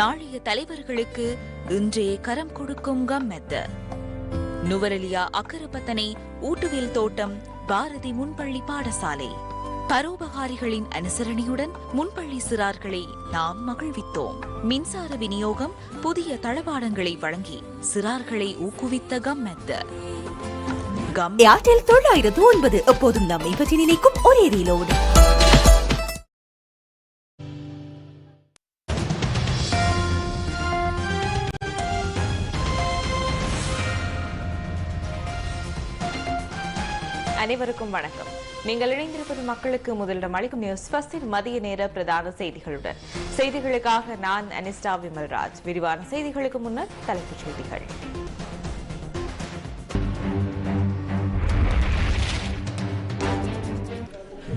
நாளைய தலைவர்களுக்கு இன்றைய கரம் கொடுக்கும் கம்மெத்த. நுவரலியா அக்கரப்பத்தனை ஊட்டுவில் தோட்டம் பாரதி முன்பள்ளி பாடசாலை. பரோபகாரிகளின் அனுசரணையுடன் முன்பள்ளி சிறார்களை நாம் மகிழ்வித்தோம். மின்சார விநியோகம் புதிய தளபாடங்களை வழங்கி சிறார்களை ஊக்குவித்த கம்மெத்த. கம் ஏர்டெல் தொள்ளாயிரத்து ஒன்பது எப்போதும் நம்மை பற்றி நினைக்கும் ஒரே ரீலோடு. அனைவருக்கும் வணக்கம். நீங்கள் இணைந்திருப்பது மக்களுக்கு முதலிடம் அளிக்கும் நியூஸ் பஸ்டின் மதிய நேர பிரதான செய்திகளுடன். செய்திகளுக்காக நான் அனிஸ்டா விமல்ராஜ். விரிவான செய்திகளுக்கு முன்னர் தலைப்புச் செய்திகள்.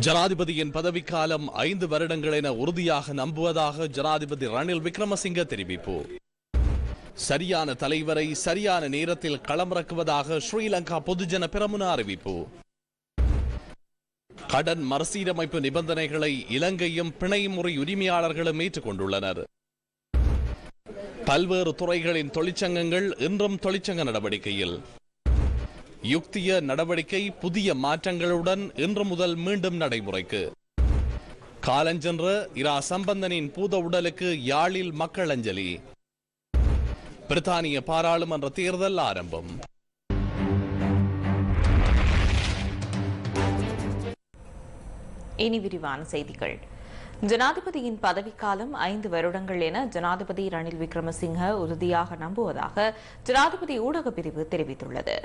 ஜனாதிபதியின் பதவிக்காலம் ஐந்து வருடங்கள் என உறுதியாக நம்புவதாக ஜனாதிபதி ரணில் விக்ரமசிங்க தெரிவிப்பு. சரியான தலைவரை சரியான நேரத்தில் களமிறக்குவதாக ஸ்ரீலங்கா பொதுஜன பிரமுன அறிவிப்பு. கடன் மறுசீரமைப்பு நிபந்தனைகளை இலங்கையும் பிணை முறை உரிமையாளர்களும் ஏற்றுக்கொண்டுள்ளனர். பல்வேறு துறைகளின் தொழிற்சங்கங்கள் இன்றும் தொழிற்சங்க நடவடிக்கையில். யுக்திய நடவடிக்கை புதிய மாற்றங்களுடன் இன்று முதல் மீண்டும் நடைமுறைக்கு. காலஞ்சென்ற இரா சம்பந்தனின் பூத உடலுக்கு யாழில் மக்கள் அஞ்சலி. பிரித்தானிய பாராளுமன்ற தேர்தல் ஆரம்பம். இனி விரிவான செய்திகள். ஜனாதிபதியின் பதவிக்காலம் ஐந்து வருடங்கள் என ஜனாதிபதி ரணில் விக்ரமசிங்க உறுதியாக நம்புவதாக ஜனாதிபதி ஊடகப் பிரிவு தெரிவித்துள்ளது.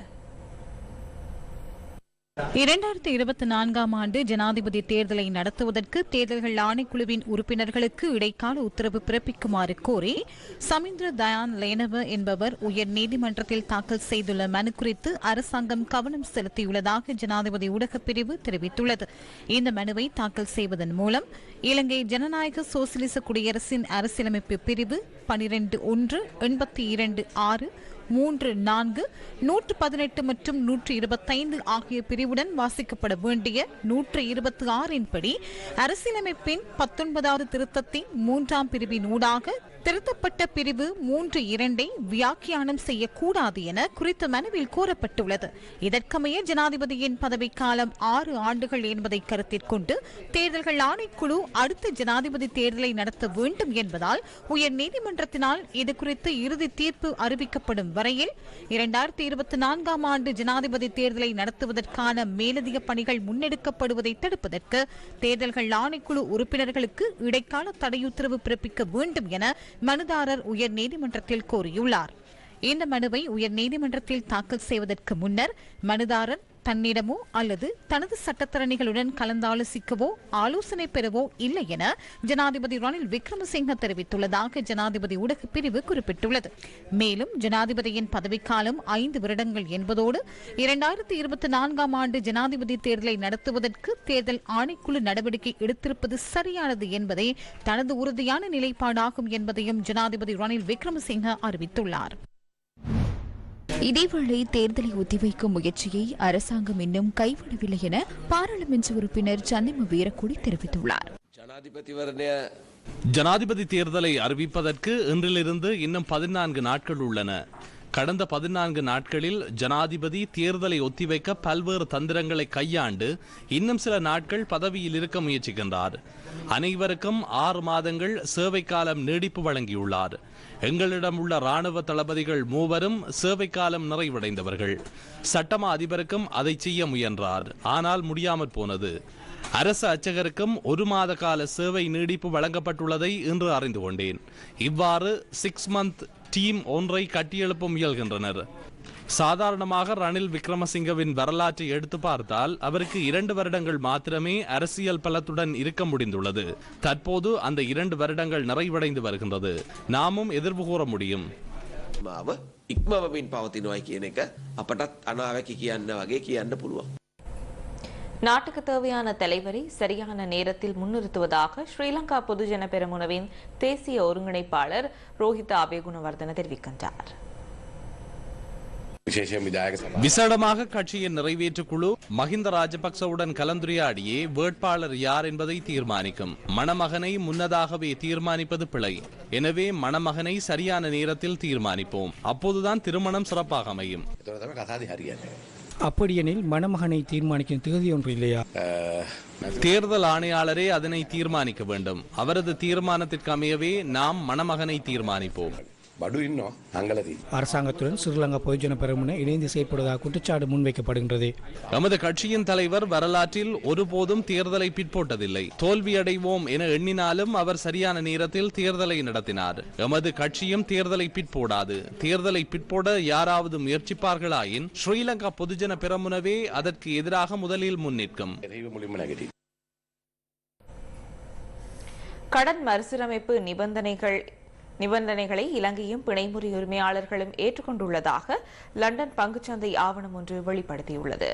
இரண்டாயிரத்தி இருபத்தி நான்காம் ஆண்டு ஜனாதிபதி தேர்தலை நடத்துவதற்கு தேர்தல்கள் ஆணைக்குழுவின் உறுப்பினர்களுக்கு இடைக்கால உத்தரவு பிறப்பிக்குமாறு கோரி சமீந்திர தயான் லேனவ என்பவர் உயர் நீதிமன்றத்தில் தாக்கல் செய்துள்ள மனு குறித்து அரசாங்கம் கவனம் செலுத்தியுள்ளதாக ஜனாதிபதி ஊடகப் பிரிவு தெரிவித்துள்ளது. இந்த மனுவை தாக்கல் செய்வதன் மூலம் இலங்கை ஜனநாயக சோசியலிச குடியரசின் அரசியலமைப்பு பிரிவு பனிரெண்டு ஒன்று எண்பத்தி இரண்டு ஆறு மூன்று நான்கு நூற்று பதினெட்டு மற்றும் நூற்று இருபத்தைந்து ஆகிய பிரிவுடன் வாசிக்கப்பட வேண்டிய நூற்று இருபத்தி ஆறின் படி அரசியலமைப்பின் பத்தொன்பதாவது திருத்தத்தின் மூன்றாம் பிரிவின் ஊடாக திருத்தப்பட்ட பிரிவு மூன்று இரண்டை வியாக்கியானம் செய்யக்கூடாது என குறித்த மனுவில் கூறப்பட்டுள்ளது. இதற்கமைய ஜனாதிபதியின் பதவிக்காலம் ஆறு ஆண்டுகள் என்பதை கருத்தில் கொண்டு தேர்தல்கள் ஆணைக்குழு அடுத்த ஜனாதிபதி தேர்தலை நடத்த வேண்டும் என்பதால் உயர் நீதிமன்றத்தினால் இது குறித்து இறுதி தீர்ப்பு அறிவிக்கப்படும் வரையில் இரண்டாயிரத்தி இருபத்தி நான்காம் ஆண்டு ஜனாதிபதி தேர்தலை நடத்துவதற்கான மேலதிக பணிகள் முன்னெடுக்கப்படுவதை தடுப்பதற்கு தேர்தல்கள் ஆணைக்குழு உறுப்பினர்களுக்கு இடைக்கால தடையுத்தரவு பிறப்பிக்க வேண்டும் என மனுதாரர் உயர் நீதிமன்றத்தில் கோரியுள்ளார். இந்த மனுவை உயர் நீதிமன்றத்தில் தாக்கல் செய்வதற்கு முன்னர் மனுதாரர் தன்னிடமோ அல்லது தனது சட்டத்தரணிகளுடன் கலந்தாலோசிக்கவோ ஆலோசனை பெறவோ இல்லை என ஜனாதிபதி ரணில் விக்ரமசிங்க தெரிவித்துள்ளதாக ஜனாதிபதி ஊடகப் பிரிவு குறிப்பிட்டுள்ளது. மேலும் ஜனாதிபதியின் பதவிக்காலம் ஐந்து வருடங்கள் என்பதோடு இரண்டாயிரத்தி இருபத்தி நான்காம் ஆண்டு ஜனாதிபதி தேர்தலை நடத்துவதற்கு தேர்தல் ஆணைக்குழு நடவடிக்கை எடுத்திருப்பது சரியானது என்பதே தனது உறுதியான நிலைப்பாடாகும் என்பதையும் ஜனாதிபதி ரணில் விக்ரமசிங்க அறிவித்துள்ளார். இதேவேளை தேர்தலை ஒத்திவைக்கும் முயற்சியை அரசாங்கம் இன்னும் கைவிடவில்லை என பாராளுமன்ற உறுப்பினர் சந்திம வீரக்குடி தெரிவித்துள்ளார். ஜனாதிபதி தேர்தலை அறிவிப்பதற்கு இன்றிலிருந்து இன்னும் பதினான்கு நாட்கள் உள்ளன. கடந்த பதினான்கு நாட்களில் ஜனாதிபதி தேர்தலை ஒத்திவைக்க பல்வேறு தந்திரங்களை கையாண்டு இன்னும் சில நாட்கள் பதவியில் இருக்க முயற்சிக்கின்றார். அனைவருக்கும் ஆறு மாதங்கள் சேவை காலம் நீடிப்பு வழங்கியுள்ளார். எங்களிடம் உள்ள ராணுவ தளபதிகள் மூவரும் சேவை காலம் நிறைவடைந்தவர்கள். சட்டமா அதிபருக்கும் அதை செய்ய முயன்றார். ஆனால் முடியாமற் போனது. அரசு அச்சகருக்கும் ஒரு மாத கால சேவை நீடிப்பு வழங்கப்பட்டுள்ளதை இன்று அறிந்து கொண்டேன். இவ்வாறு சிக்ஸ் மந்த் டீம் ஒன்றை கட்டியெழுப்ப முயல்கின்றனர் சாதாரணமாக ரணில் விக்ரமசிங்கவின் வரலாற்றை எடுத்து பார்த்தால் அவருக்கு இரண்டு வருடங்கள் மாத்திரமே அரசியல் பலத்துடன் இருக்க முடிந்துள்ளது தற்போது அந்த இரண்டு வருடங்கள் நிறைவடைந்து வருகின்றது நாமும் எதிர்வு கூற முடியும் මාව ඉක්මවමින් පවතිනවයි කියන එක අපටත් අනාවැකි කියන්න වගේ කියන්න පුළුවන්. நாட்டுக்கு தேவையான தலைவரை சரியான நேரத்தில் முன்னிறுத்துவதாக ஸ்ரீலங்கா பொதுஜன பெருமுனவின் தேசிய ஒருங்கிணைப்பாளர் ரோஹித் அபேகுணவர்தன தெரிவிக்கின்றார். விசேடமாக கட்சியின் நிறைவேற்று குழு மஹிந்த ராஜபக்சவுடன் கலந்துரையாடியே வேட்பாளர் யார் என்பதை தீர்மானிக்கும். மணமகனை முன்னதாகவே தீர்மானிப்பது பிழை. எனவே மணமகனை சரியான நேரத்தில் தீர்மானிப்போம். அப்போதுதான் திருமணம் சிறப்பாக அமையும். அப்படியெனில் மணமகனை தீர்மானிக்கும் தகுதி ஒன்று இல்லையா? தேர்தல் ஆணையாளரே அதனை தீர்மானிக்க வேண்டும். அவரது தீர்மானத்திற்கு அமையவே நாம் மணமகனை தீர்மானிப்போம். அரசாங்கத்துடன் ஸ்ரீலங்கா பொதுஜன பெருமனை இணைந்து செயல்படுவதாக குற்றச்சாட்டு முன்வைக்கப்படுகின்றது. நமது கட்சியின் தலைவர் வரலாற்றில் ஒருபோதும் தேர்தலை பிற்போட்டதில்லை. தோல்வியடைவோம் என எண்ணினாலும் அவர் சரியான நேரத்தில் தேர்தலை நடத்தினார். எமது கட்சியும் தேர்தலை பிற்போடாது. தேர்தலை பிற்போட யாராவது முயற்சிப்பார்களாயின் ஸ்ரீலங்கா பொதுஜன பெருமுனவே அதற்கு எதிராக முதலில் முன்னிற்கும் கடன் மறுசீரமைப்பு நிபந்தனைகள் நிபந்தனைகளை இலங்கையும் பிணைமுறை உரிமையாளர்களும் ஏற்றுக்கொண்டுள்ளதாக லண்டன் பங்குச்சந்தை ஆவணம் ஒன்று வெளிப்படுத்தியுள்ளது.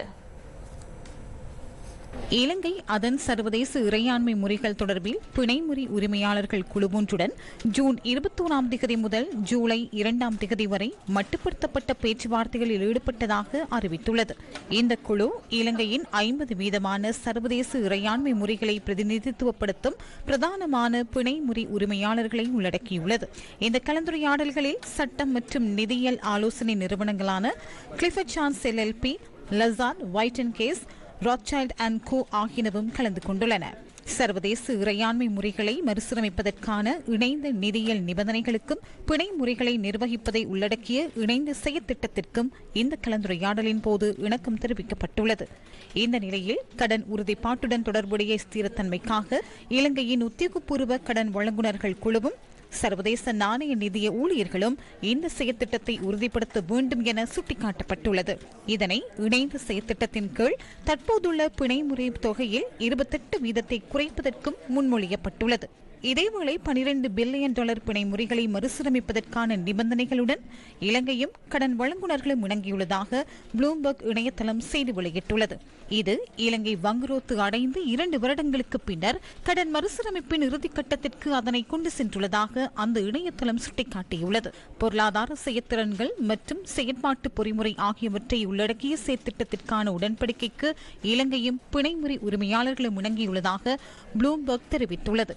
இலங்கை அதன் சர்வதேச இறையாண்மை முறைகள் தொடர்பில் பிணைமுறி உரிமையாளர்கள் குழு ஒன்றுடன் ஜூன் இருபத்தோராம் திகதி முதல் ஜூலை இரண்டாம் திகதி வரை மட்டுப்படுத்தப்பட்ட பேச்சுவார்த்தைகளில் ஈடுபட்டதாக அறிவித்துள்ளது. இந்த குழு இலங்கையின் ஐம்பது வீதமான சர்வதேச இறையாண்மை முறைகளை பிரதிநிதித்துவப்படுத்தும் பிரதானமான பிணைமுறி உரிமையாளர்களை உள்ளடக்கியுள்ளது. இந்த கலந்துரையாடல்களில் சட்டம் மற்றும் நிதியியல் ஆலோசனை நிறுவனங்களான Clifford Chance LLP Lazard White and Case Rothschild and Co ஆகியனவும் கலந்து கொண்டுள்ளன. சர்வதேச இறையாண்மை முறைகளை மறுசீரமைப்பதற்கான இணைந்த நிதியியல் நிபந்தனைகளுக்கும் பிணை முறைகளை நிர்வகிப்பதை உள்ளடக்கிய இணைந்த செயற்திட்டத்திற்கும் இந்த கலந்துரையாடலின் போது இணக்கம் தெரிவிக்கப்பட்டுள்ளது. இந்த நிலையில் கடன் உறுதிப்பாட்டுடன் தொடர்புடைய ஸ்திரத்தன்மைக்காக இலங்கையின் உத்தியோகபூர்வ கடன் வழங்குநர்கள் குழுவும் சர்வதேச நாணய நிதிய ஊழியர்களும் இந்த செயற்திட்டத்தை உறுதிப்படுத்த வேண்டும் என சுட்டிக்காட்டப்பட்டுள்ளது. இதனை இணைந்த செயற்திட்டத்தின் கீழ் தற்போதுள்ள பிணைமுறை தொகையில் இருபத்தெட்டு வீதத்தை குறைப்பதற்கும் முன்மொழியப்பட்டுள்ளது. இதேவேளை பனிரெண்டு பில்லியன் டாலர் பிணை முறைகளை மறுசீரமைப்பதற்கான நிபந்தனைகளுடன் இலங்கையும் கடன் வழங்குநர்களும் இணங்கியுள்ளதாக ப்ளூம்பர்க் இணையதளம் செய்தி வெளியிட்டுள்ளது. இது இலங்கை வங்குரோத்து அடைந்து இரண்டு வருடங்களுக்கு பின்னர் கடன் மறுசீரமைப்பின் இறுதிக்கட்டத்திற்கு அதனை கொண்டு சென்றுள்ளதாக அந்த இணையதளம் சுட்டிக்காட்டியுள்ளது. பொருளாதார செயற்திறன்கள் மற்றும் செயற்பாட்டு பொறிமுறை ஆகியவற்றை உள்ளடக்கிய செயற்திட்டத்திற்கான உடன்படிக்கைக்கு இலங்கையும் பிணைமுறை உரிமையாளர்களும் இணங்கியுள்ளதாக ப்ளூம்பர்க் தெரிவித்துள்ளது.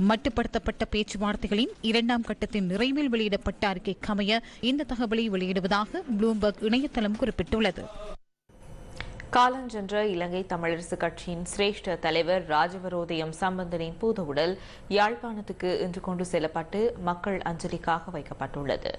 மட்டுப்படுத்தப்பட்ட பேச்சுவார்த்தைகளின் இரண்டாம் கட்டத்தின் நிறைவில் வெளியிடப்பட்ட அறிக்கைக்கு அமைய இந்த தகவலை வெளியிடுவதாக ப்ளூம்பர்க் இணையதளம் குறிப்பிட்டுள்ளது. காலஞ்சென்ற இலங்கை தமிழரசு கட்சியின் சிரேஷ்ட தலைவர் ராஜவரோதயம் சம்பந்தனின் பூதவுடல் யாழ்ப்பாணத்துக்கு இன்று கொண்டு செல்லப்பட்டு மக்கள் அஞ்சலிக்காக வைக்கப்பட்டுள்ளது.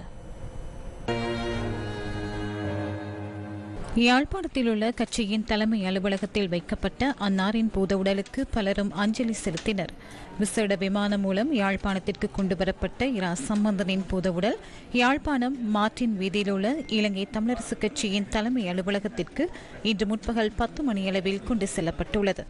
யாழ்ப்பாணத்தில் உள்ள கட்சியின் தலைமை அலுவலகத்தில் வைக்கப்பட்ட அன்னாரின் பூதவுடலுக்கு பலரும் அஞ்சலி செலுத்தினர். விசேட விமானம் மூலம் யாழ்ப்பாணத்திற்கு கொண்டுவரப்பட்ட இரா சம்பந்தனின் பூதவுடல் யாழ்ப்பாணம் மார்டின் வீதியில் உள்ள இலங்கை தமிழரசு கட்சியின் தலைமை அலுவலகத்திற்கு இன்று முற்பகல் பத்து மணியளவில் கொண்டு செல்லப்பட்டுள்ளது.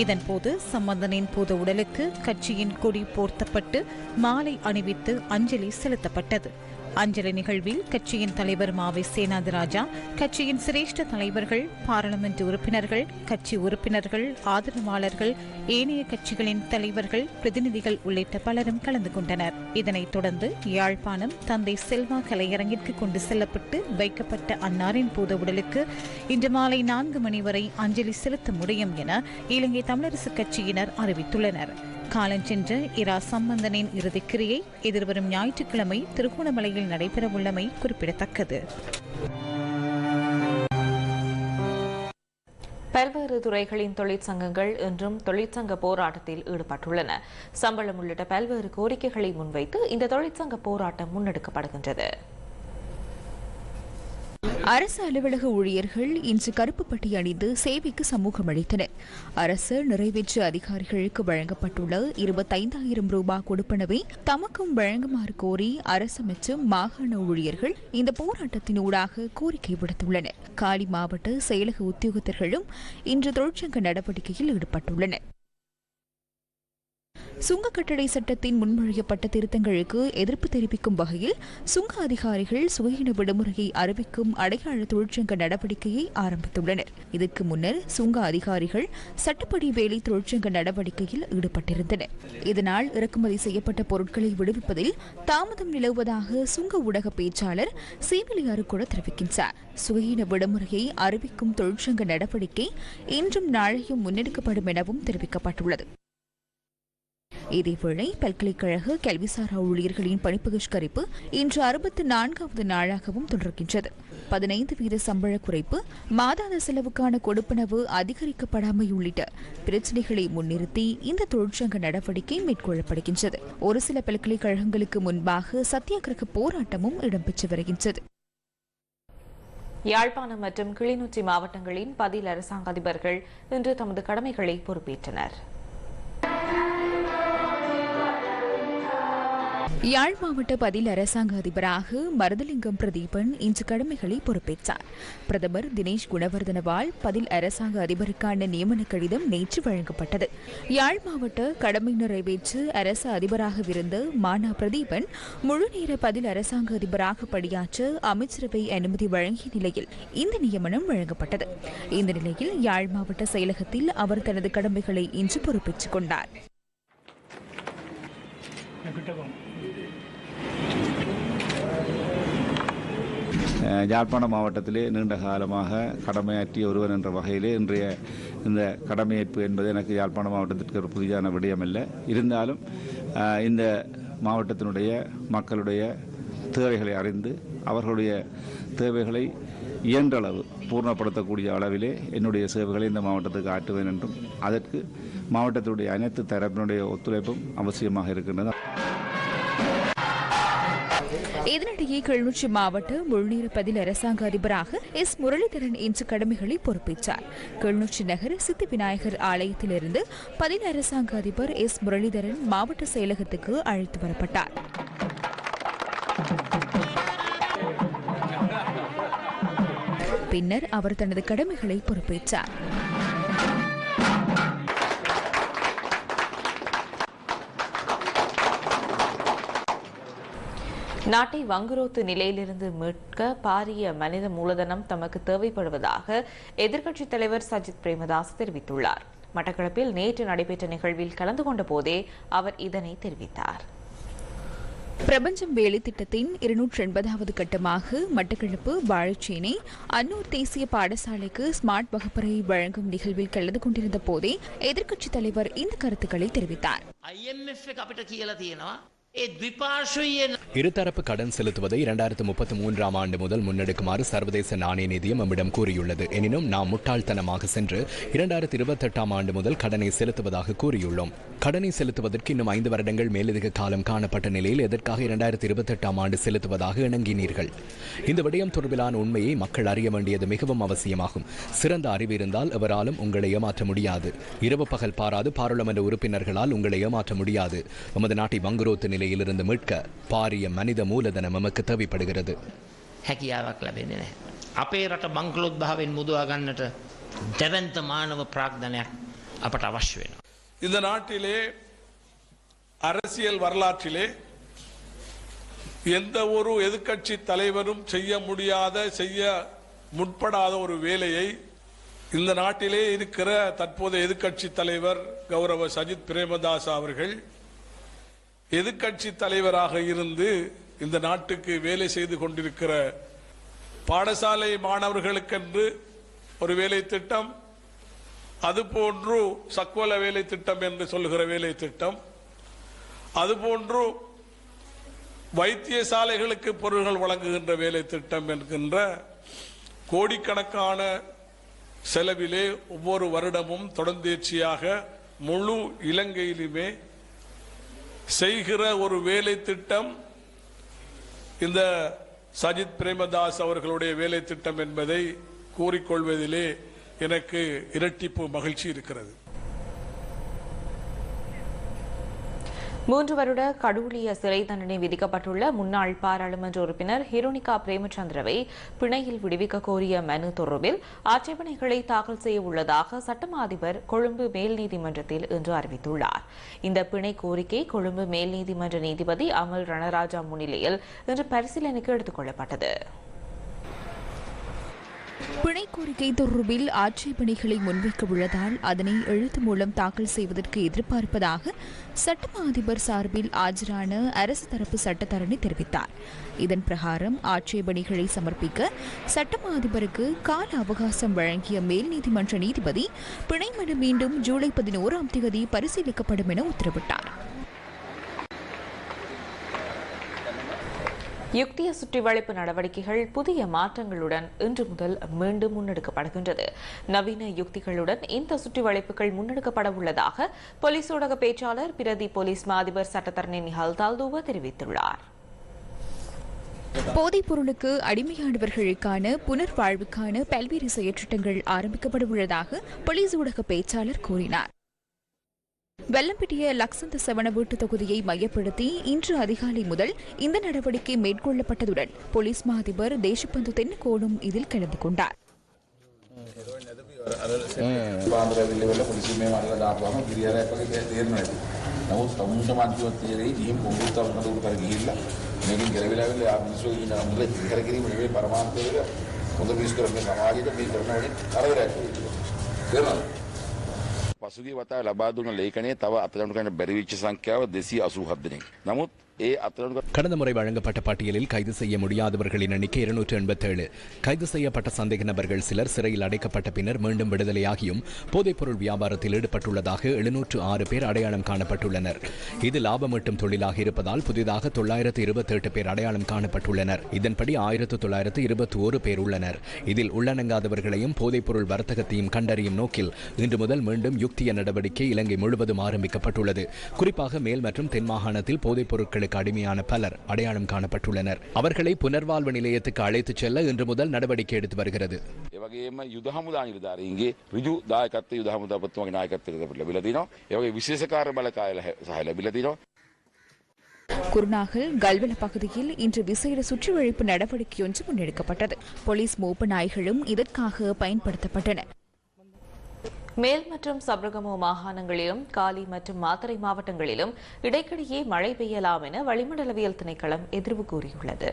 இதன்போது சம்பந்தனின் பூத உடலுக்கு கட்சியின் கொடி போர்த்தப்பட்டு மாலை அணிவித்து அஞ்சலி செலுத்தப்பட்டது. அஞ்சலி நிகழ்வில் கட்சியின் தலைவர் மாவை சேனாதிராஜா கட்சியின் சிரேஷ்ட தலைவர்கள் பாராளுமன்ற உறுப்பினர்கள் கட்சி உறுப்பினர்கள் ஆதரவாளர்கள் ஏனைய கட்சிகளின் தலைவர்கள் பிரதிநிதிகள் உள்ளிட்ட பலரும் கலந்து கொண்டனர். இதனைத் தொடர்ந்து யாழ்ப்பாணம் தந்தை செல்வா கலையரங்கிற்கு கொண்டு செல்லப்பட்டு வைக்கப்பட்ட அன்னாரின் பூத உடலுக்கு இன்று மாலை நான்கு மணி வரை அஞ்சலி செலுத்த முடியும் என இலங்கை தமிழரசுக் கட்சியினர் அறிவித்துள்ளனர். காலஞ்சென்ற இரா சம்பந்தனின் இறுதிக்கிரியை எதிர்வரும் ஞாயிற்றுக்கிழமை திருகோணமலையில் நடைபெறவுள்ளமை குறிப்பிடத்தக்கது. பல்வேறு துறைகளின் தொழிற்சங்கங்கள் இன்றும் தொழிற்சங்க போராட்டத்தில் ஈடுபட்டுள்ளன. சம்பளம் உள்ளிட்ட பல்வேறு கோரிக்கைகளை முன்வைத்து இந்த தொழிற்சங்க போராட்டம் முன்னெடுக்கப்படுகின்றது. அரசு அலுவலக ஊழியர்கள் இன்று கருப்பு பட்டி அணிந்து சேவைக்கு சமூகம் அளித்தனர். அரசு நிறைவேற்று அதிகாரிகளுக்கு வழங்கப்பட்டுள்ள இருபத்தைந்தாயிரம் ரூபாய் கொடுப்பனவை தமக்கும் வழங்குமாறு கோரி அரசு மற்றும் மாகாண ஊழியர்கள் இந்த போராட்டத்தின் ஊடாக கோரிக்கை விடுத்துள்ளனர். காலி மாவட்ட செயலக உத்தியோகத்தர்களும் இன்று தொழிற்சங்க நடவடிக்கையில் ஈடுபட்டுள்ளனர். சுங்க கட்டளை சட்டத்தின் முன்மொழியப்பட்ட திருத்தங்களுக்கு எதிர்ப்பு தெரிவிக்கும் வகையில் சுங்க அதிகாரிகள் சுகையின விடுமுறையை அறிவிக்கும் அடையாள தொழிற்சங்க நடவடிக்கையை ஆரம்பித்துள்ளனர். இதற்கு முன்னர் சுங்க அதிகாரிகள் சட்டப்படி வேலை தொழிற்சங்க நடவடிக்கையில் ஈடுபட்டிருந்தனர். இதனால் இறக்குமதி செய்யப்பட்ட பொருட்களை விடுவிப்பதில் தாமதம் நிலவுவதாக சுங்க ஊடக பேச்சாளர் சீவலி அருக்குட தெரிவிக்கின்றார். சுகையின விடுமுறையை அறிவிக்கும் தொழிற்சங்க நடவடிக்கை இன்றும் நாளையும் முன்னெடுக்கப்படும் எனவும் தெரிவிக்கப்பட்டுள்ளது. இதேவேளை பல்கலைக்கழக கல்விசாரா ஊழியர்களின் பணிப்பகிஷ்கரிப்பு இன்று அறுபத்தி நான்காவது நாளாகவும் தொடர்கின்றது. பதினைந்து வீத சம்பள குறைப்பு மாதாந்த செலவுக்கான கொடுப்பனவு அதிகரிக்கப்படாமை உள்ளிட்ட பிரச்சினைகளை முன்னிறுத்தி இந்த தொழிற்சங்க நடவடிக்கை மேற்கொள்ளப்படுகின்றது. ஒரு சில பல்கலைக்கழகங்களுக்கு முன்பாக சத்தியாகிரக போராட்டமும் இடம்பெற்று வருகின்றது. யாழ்ப்பாணம் மற்றும் கிளிநொச்சி மாவட்டங்களின் பதில் அரசாங்க அதிபர்கள் இன்று தமது கடமைகளை பொறுப்பேற்றனர். யாழ் மாவட்ட பதில் அரசாங்க அதிபராக மருதலிங்கம் பிரதீபன் இன்று கடமைகளை பொறுப்பேற்றார். பிரதமர் தினேஷ் குணவர்தனவால் பதில் அரசாங்க அதிபருக்கான நியமன கடிதம் நேற்று வழங்கப்பட்டது. யாழ் மாவட்ட கடமை நிறைவேற்று அரசு அதிபராகவிருந்த மானா பிரதீபன் முழுநேர பதில் அரசாங்க அதிபராக பணியாற்ற அமைச்சரவை அனுமதி வழங்கிய நிலையில் இந்த நியமனம் வழங்கப்பட்டது. இந்த நிலையில் யாழ் மாவட்ட செயலகத்தில் அவர் தனது கடமைகளை இன்று பொறுப்பேற்றுக் கொண்டார். யாழ்ப்பாண மாவட்டத்திலே நீண்ட காலமாக கடமையாற்றிய ஒருவன் என்ற வகையிலே இன்றைய இந்த கடமையேற்பு என்பது எனக்கு யாழ்ப்பாண மாவட்டத்திற்கு ஒரு புதிதான விடயமல்ல. இருந்தாலும் இந்த மாவட்டத்தினுடைய மக்களுடைய தேவைகளை அறிந்து அவர்களுடைய தேவைகளை இயன்றளவு பூர்ணப்படுத்தக்கூடிய அளவிலே என்னுடைய சேவைகளை இந்த மாவட்டத்துக்கு ஆற்றுவேன் என்றும் அதற்கு மாவட்டத்தினுடைய அனைத்து தரப்பினுடைய ஒத்துழைப்பும் அவசியமாக இருக்கின்றது இதனிடையே கிளிநொச்சி மாவட்ட முழுநீரப்பதில் அரசாங்க அதிபராக எஸ். முரளிதரன் இன்று கடமைகளை பொறுப்பேற்றார். கிளிநொச்சி நகர சித்தி விநாயகர் ஆலயத்திலிருந்து பதில் அரசாங்க அதிபர் எஸ். முரளிதரன் மாவட்ட செயலகத்துக்கு அழைத்து வரப்பட்டார். பின்னர் அவர் தனது கடமைகளை பொறுப்பேற்றார். நாட்டை வங்குரோத்து நிலையிலிருந்து மீட்க பாரிய மனித மூலதனம் தமக்கு தேவைப்படுவதாக எதிர்க்கட்சித் தலைவர் சஜித் பிரேமதாஸ் தெரிவித்துள்ளார். மட்டக்களப்பில் நேற்று நடைபெற்ற நிகழ்வில் கலந்து கொண்ட போதே அவர் இதனை தெரிவித்தார். பிரபஞ்சம் வேலை திட்டத்தின் இருநூற்றி எண்பதாவது கட்டமாக மட்டக்களப்பு வாழைச்சேனை அன்னூர் தேசிய பாடசாலைக்கு ஸ்மார்ட் வகுப்பறை வழங்கும் நிகழ்வில் கலந்து கொண்டிருந்த போதே எதிர்க்கட்சித் தலைவர் இந்த கருத்துக்களை தெரிவித்தார். இருதரப்பு கடன் செலுத்துவதை இரண்டாயிரத்து முப்பத்தி மூன்றாம் ஆண்டு முதல் முன்னெடுக்குமாறு சர்வதேச நாணய நிதியம் நம்மிடம் கூறியுள்ளது. எனினும் நாம் முட்டாள்தனமாக சென்று இரண்டாயிரத்து இருபத்தெட்டாம் ஆண்டு முதல் கடனை செலுத்துவதாக கூறியுள்ளோம். கடனை செலுத்துவதற்கு இன்னும் ஐந்து வருடங்கள் மேலதிக காலம் காணப்பட்ட நிலையில் எதற்காக இரண்டாயிரத்து இருபத்தெட்டாம் ஆண்டு செலுத்துவதாக இணங்கினீர்கள்? இந்த விடயம் தொடர்பிலான உண்மையை மக்கள் அறிய வேண்டியது மிகவும் அவசியமாகும். சிறந்த அறிவு இருந்தால் எவராலும் உங்களை ஏமாற்ற முடியாது. இரவு பகல் பாராது பாராளுமன்ற உறுப்பினர்களால் உங்களை ஏமாற்ற முடியாது. நமது நாட்டை வங்குரோத்து நிலை நிலையிலிருந்து மீட்க பாரிய மனித மூலதனம் நமக்கு தேவைப்படுகிறது හැකියාවක් ලැබෙන්නේ නැහැ. අපේ රට බංකලොත් භාවෙන් මුදවා ගන්නට දැවන්ත මානව ප්‍රාග්ධනයක් අපට අවශ්‍ය වෙනවා. இந்த நாட்டிலே அரசியல் வரலாற்றிலே எந்த ஒரு எதிர்க்கட்சி தலைவரும் செய்ய முடியாத செய்ய முற்படாத ஒரு வேலையை இந்த நாட்டிலே இருக்கிற தற்போதைய எதிர்க்கட்சி தலைவர் கௌரவ சஜித் பிரேமதாஸ் அவர்கள் எதிர்க்கட்சி தலைவராக இருந்து இந்த நாட்டுக்கு வேலை செய்து கொண்டிருக்கிற பாடசாலை மாணவர்களுக்கென்று ஒரு வேலை திட்டம் அதுபோன்று சக்வல வேலை திட்டம் என்று சொல்லுகிற வேலை திட்டம் அதுபோன்று வைத்தியசாலைகளுக்கு பொருள்கள் வழங்குகின்ற வேலை திட்டம் என்கின்ற கோடிக்கணக்கான செலவிலே ஒவ்வொரு வருடமும் தொடர்ந்தேர்ச்சியாக முழு இலங்கையிலுமே செய்கிற ஒரு வேலை திட்டம் இந்த சஜித் பிரேமதாஸ் அவர்களுடைய வேலை திட்டம் என்பதை கூறிக்கொள்வதிலே எனக்கு இரட்டிப்பு மகிழ்ச்சி இருக்கிறது. மூன்று வருட கடூழிய சிறை தண்டனை விதிக்கப்பட்டுள்ள முன்னாள் பாராளுமன்ற உறுப்பினர் ஹிரோனிகா பிரேமச்சந்திரவை பிணையில் விடுவிக்க கோரிய மனு தொடர்பில் ஆட்சேபனைகளை தாக்கல் செய்ய உள்ளதாக சட்டமா அதிபர் கொழும்பு மேல் நீதிமன்றத்தில் இன்று அறிவித்துள்ளார். இந்த பிணை கோரிக்கை கொழும்பு மேல் நீதிமன்ற நீதிபதி அமல் ரணராஜா முன்னிலையில் இன்று பரிசீலனைக்கு எடுத்துக் கொள்ளப்பட்டது. பிணை கோரிக்கை தொடர்பில் ஆட்சேபனைகளை முன்வைக்க உள்ளதால் அதனை எழுத்து மூலம் தாக்கல் செய்வதற்கு எதிர்பார்ப்பதாக சட்டமா அதிபர் சார்பில் ஆஜரான அரசு தரப்பு சட்டத்தரணி தெரிவித்தார். இதன் பிரகாரம் ஆட்சேபனைகளை சமர்ப்பிக்க சட்டமா அதிபருக்கு கால அவகாசம் வழங்கிய மேல் நீதிமன்ற நீதிபதி பிணை மனு மீண்டும் ஜூலை பதினோராம் தேதி பரிசீலிக்கப்படும் என உத்தரவிட்டார். யுக்திய சுற்றி வளைப்பு நடவடிக்கைகள் புதிய மாற்றங்களுடன் இன்று முதல் மீண்டும் முன்னெடுக்கப்படுகின்றது. நவீன யுக்திகளுடன் இந்த சுற்றி வளைப்புகள் முன்னெடுக்கப்பட உள்ளதாக போலீஸ் ஊடக பேச்சாளர் பிரதி போலீஸ் மாதிபர் சட்டத்தரணி நிஹால் தால்தூவா தெரிவித்துள்ளார். போதைப் பொருளுக்கு அடிமையானவர்களுக்கான புனர்வாழ்வுக்கான பல்வேறு செயற்றிட்டங்கள் ஆரம்பிக்கப்பட உள்ளதாக போலீஸ் ஊடக பேச்சாளர் கூறினார். வெல்லம்பிட்டிய லக்சந்த செவன வீட்டு தொகுதியை மையப்படுத்தி இன்று அதிகாலை முதல் இந்த நடவடிக்கை மேற்கொள்ளப்பட்டதுடன் போலீஸ் மா அதிபர் தேசபந்து தென்னகோடும் இதில் கலந்து கொண்டார் పరమాంతేగా కొందరు తీసుకురండి సమాజం మీ కర్ణాడి అరవై පසුගිය වතාව ලබා දුන්න ලේඛනයේ තව අත්අඩංගු කරන්න බැරි වෙච්ච සංඛ්‍යාව 287 දෙනෙක්. නමුත් ඒ අත්අඩංගු கடந்த முறை வழங்கப்பட்ட பட்டியலில் கைது செய்ய முடியாதவர்களின் எண்ணிக்கை இருநூற்று எண்பத்தேழு. கைது செய்யப்பட்ட சந்தேக நபர்கள் சிலர் சிறையில் அடைக்கப்பட்ட பின்னர் மீண்டும் விடுதலையாகியும் போதைப்பொருள் வியாபாரத்தில் ஈடுபட்டுள்ளதாக எழுநூற்று ஆறு பேர் அடையாளம் காணப்பட்டுள்ளனர். இது லாபமீட்டும் தொழிலாக இருப்பதால் புதிதாக தொள்ளாயிரத்து இருபத்தெட்டு பேர் அடையாளம் காணப்பட்டுள்ளனர். இதன்படி ஆயிரத்து தொள்ளாயிரத்து இருபத்தி ஒரு பேர் உள்ளனர். இதில் உள்ளடங்காதவர்களையும் போதைப்பொருள் வர்த்தகத்தையும் கண்டறியும் நோக்கில் இன்று முதல் மீண்டும் யுக்திய நடவடிக்கை இலங்கை முழுவதும் ஆரம்பிக்கப்பட்டுள்ளது. குறிப்பாக மேல் மற்றும் தென் மாகாணத்தில் போதைப்பொருட்களை பொருட்களுக்கு அடிமையான பலர் அடையாளம் காணப்பட்டுள்ளனர் அவர்களை புனர்வாழ்வு நிலையத்துக்கு அழைத்துச் செல்ல இன்று முதல் நடவடிக்கை எடுத்து வருகிறது ඒ වගේම යුද හමුදා නිලධාරීන්ගේ ඍජු දායකත්වය යුද හමුදාපතිතුමාගේ නායකත්වයට ලැබිලා තිනවා. ඒ වගේ විශේෂකාර බලකාය සහ ලැබිලා තිනවා. குருநாகல் கல்வெல பகுதியில் இன்று விசேட சுற்றிவழிப்பு நடவடிக்கை ஒன்று முன்னெடுக்கப்பட்டது போலீஸ் மோப்ப நாய்களும் இதற்காக பயன்படுத்தப்பட்டன மேல் மற்றும் சபரகமோ மாகாணங்களிலும் காலி மற்றும் மாத்தறை மாவட்டங்களிலும் இடைக்கிடையே மழை பெய்யலாம் என வளிமண்டலவியல் திணைக்களம் எதிர்வு கூறியுள்ளது.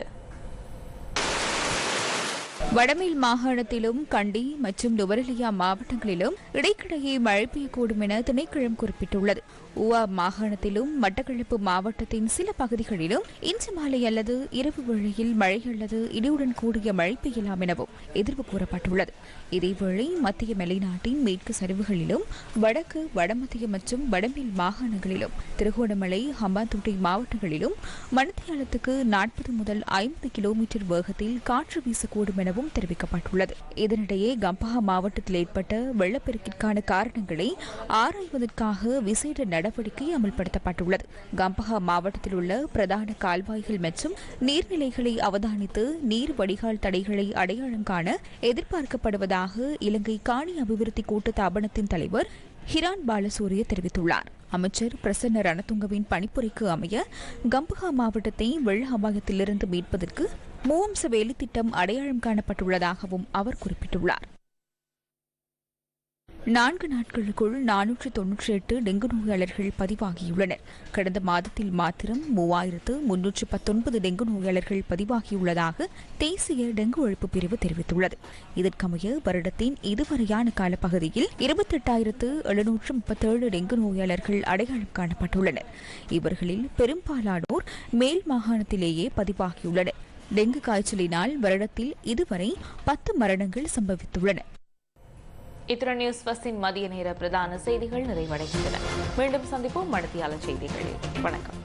வடமேல் மாகாணத்திலும் கண்டி மற்றும் நுவரெலியா மாவட்டங்களிலும் இடைக்கிடையே மழை பெய்யக்கூடும் என திணைக்களம் குறிப்பிட்டுள்ளது. உவா மாகாணத்திலும் மட்டக்களப்பு மாவட்டத்தின் சில பகுதிகளிலும் இன்று மாலை அல்லது இரவு வேளையில் மழை அல்லது இடியுடன் கூடிய மழை பெய்யலாம் எனவும் எதிர்வு கூறப்பட்டுள்ளது. இதேவேளை மத்திய மலைநாட்டின் மேற்கு சரிவுகளிலும் வடக்கு வடமத்திய மற்றும் வடமேல் மாகாணங்களிலும் திருகோணமலை ஹம்பாந்தோட்டை மாவட்டங்களிலும் மணித்தியாலத்துக்கு நாற்பது முதல் ஐம்பது கிலோமீட்டர் வேகத்தில் காற்று வீசக்கூடும் எனவும் தெரிவிக்கப்பட்டுள்ளது. இதனிடையே கம்பஹா மாவட்டத்தில் ஏற்பட்ட வெள்ளப்பெருக்கிற்கான காரணங்களை ஆராய்வதற்காக விசேட நடவடிக்கை அமல்படுத்தப்பட்டுள்ளது. கம்பஹா மாவட்டத்தில் உள்ள பிரதான கால்வாய்கள் மற்றும் நீர்நிலைகளை அவதானித்து நீர் வடிகால் தடைகளை அடையாளம் காண எதிர்பார்க்கப்படுவதாக இலங்கை காணி அபிவிருத்தி கூட்டு தாபனத்தின் தலைவர் ஹிரான் பாலசூரிய தெரிவித்துள்ளார். அமைச்சர் பிரசன்ன ரணதுங்கவின் பணிப்புரைக்கு அமைய கம்பஹா மாவட்டத்தை வெள்ள அபாயத்திலிருந்து மீட்பதற்கு மூவம்ச வேலி திட்டம் அடையாளம் காணப்பட்டுள்ளதாகவும் அவர் குறிப்பிட்டுள்ளார். நான்கு நாட்களுக்குள் நானூற்று தொன்னூற்றி எட்டு டெங்கு நோயாளர்கள் பதிவாகியுள்ளனர். கடந்த மாதத்தில் மாத்திரம் மூவாயிரத்து முன்னூற்று பத்தொன்பது டெங்கு நோயாளர்கள் பதிவாகியுள்ளதாக தேசிய டெங்கு ஒழிப்பு பிரிவு தெரிவித்துள்ளது. இதற்கமைய வருடத்தின் இதுவரையான காலப்பகுதியில் இருபத்தெட்டாயிரத்து எழுநூற்று முப்பத்தேழு டெங்கு நோயாளர்கள் அடையாளம் காணப்பட்டுள்ளனர். இவர்களில் பெரும்பாலானோர் மேல் மாகாணத்திலேயே பதிவாகியுள்ளனர். டெங்கு காய்ச்சலினால் வருடத்தில் இதுவரை பத்து மரணங்கள் சம்பவித்துள்ளன. இத்துடன் நியூஸ் பஸ்டின் மதிய நேர பிரதான செய்திகள் நிறைவடைகின்றன. மீண்டும் சந்திப்போம் மடத்தியாளர் செய்திகளில் வணக்கம்.